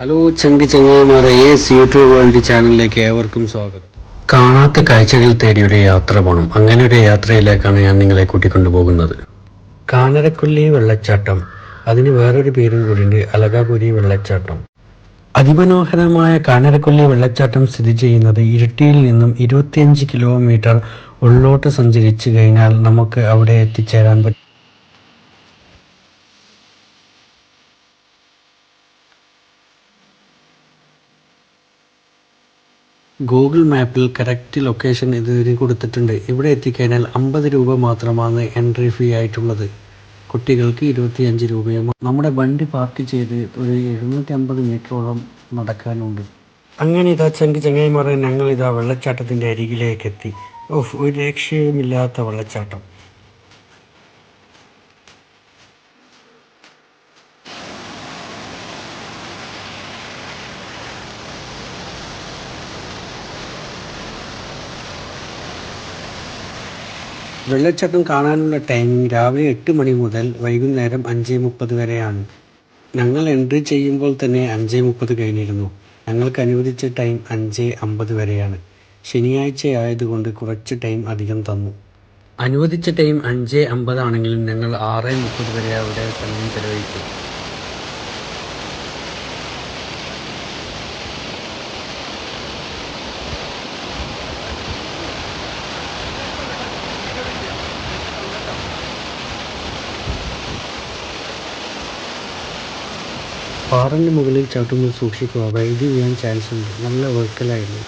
Hello ചങ്കി ചങ്ങന്മാരെ S YouTube world ചാനലിലേക്ക് ഏവർക്കും സ്വാഗതം. കാണാത്ത കാഴ്ചകൾ തേടി ഒരു യാത്ര പോകണം അങ്ങനെ ഒരു യാത്രയിലേക്കാണ് ഞാൻ നിങ്ങളെ കൂട്ടിക്കൊണ്ടു പോകുന്നത്. കാനരക്കൊല്ലി വെള്ളച്ചാട്ടം. അതിന് വേറൊരു പേരും കൂടിയുണ്ട് അലകാപുരി വെള്ളച്ചാട്ടം. അതിമനോഹരമായ കാനരക്കൊല്ലി വെള്ളച്ചാട്ടം സ്ഥിതി ചെയ്യുന്നത് ഇരിട്ടിയിൽ നിന്നും ഇരുപത്തിയഞ്ച് കിലോമീറ്റർ ഉള്ളോട്ട് സഞ്ചരിച്ചു കഴിഞ്ഞാൽ നമുക്ക് അവിടെ എത്തിച്ചേരാൻ പറ്റും. ഗൂഗിൾ മാപ്പിൽ കറക്റ്റ് ലൊക്കേഷൻ ഇതുവരെ കൊടുത്തിട്ടുണ്ട്. ഇവിടെ എത്തിക്കഴിഞ്ഞാൽ അമ്പത് രൂപ മാത്രമാണ് എൻട്രി ഫീ ആയിട്ടുള്ളത്. കുട്ടികൾക്ക് ഇരുപത്തിയഞ്ച് രൂപയും. നമ്മുടെ വണ്ടി പാർക്ക് ചെയ്ത് ഒരു എഴുന്നൂറ്റി അമ്പത് മീറ്ററോളം നടക്കാനുണ്ട്. അങ്ങനെ ഇതാ ചങ്കി ചങ്ങായിമാരെ ഞങ്ങൾ ഇതാ വെള്ളച്ചാട്ടത്തിന്റെ അരികിലേക്ക് എത്തി. ഓഫ് ഒരു രക്ഷയുമില്ലാത്ത വെള്ളച്ചാട്ടം. വെള്ളച്ചാട്ടം കാണാനുള്ള ടൈമിംഗ് രാവിലെ എട്ട് മണി മുതൽ വൈകുന്നേരം അഞ്ച് മുപ്പത് വരെയാണ്. ഞങ്ങൾ എൻട്രി ചെയ്യുമ്പോൾ തന്നെ അഞ്ച് മുപ്പത് കഴിഞ്ഞിരുന്നു. ഞങ്ങൾക്ക് അനുവദിച്ച ടൈം അഞ്ച് അമ്പത് വരെയാണ്. ശനിയാഴ്ച ആയതുകൊണ്ട് കുറച്ച് ടൈം അധികം തന്നു. അനുവദിച്ച ടൈം അഞ്ച് അമ്പതാണെങ്കിലും ഞങ്ങൾ ആറ് മുപ്പത് വരെ അവിടെ സമയം ചെലവഴിക്കും പാറന്റെ മുകളിൽ ചവിട്ടുമ്പോൾ സൂക്ഷിക്കുക. വൈദ്യുതി വീഴാൻ ചാൻസ് ഉണ്ട്. നല്ല വെർക്കലായിരുന്നു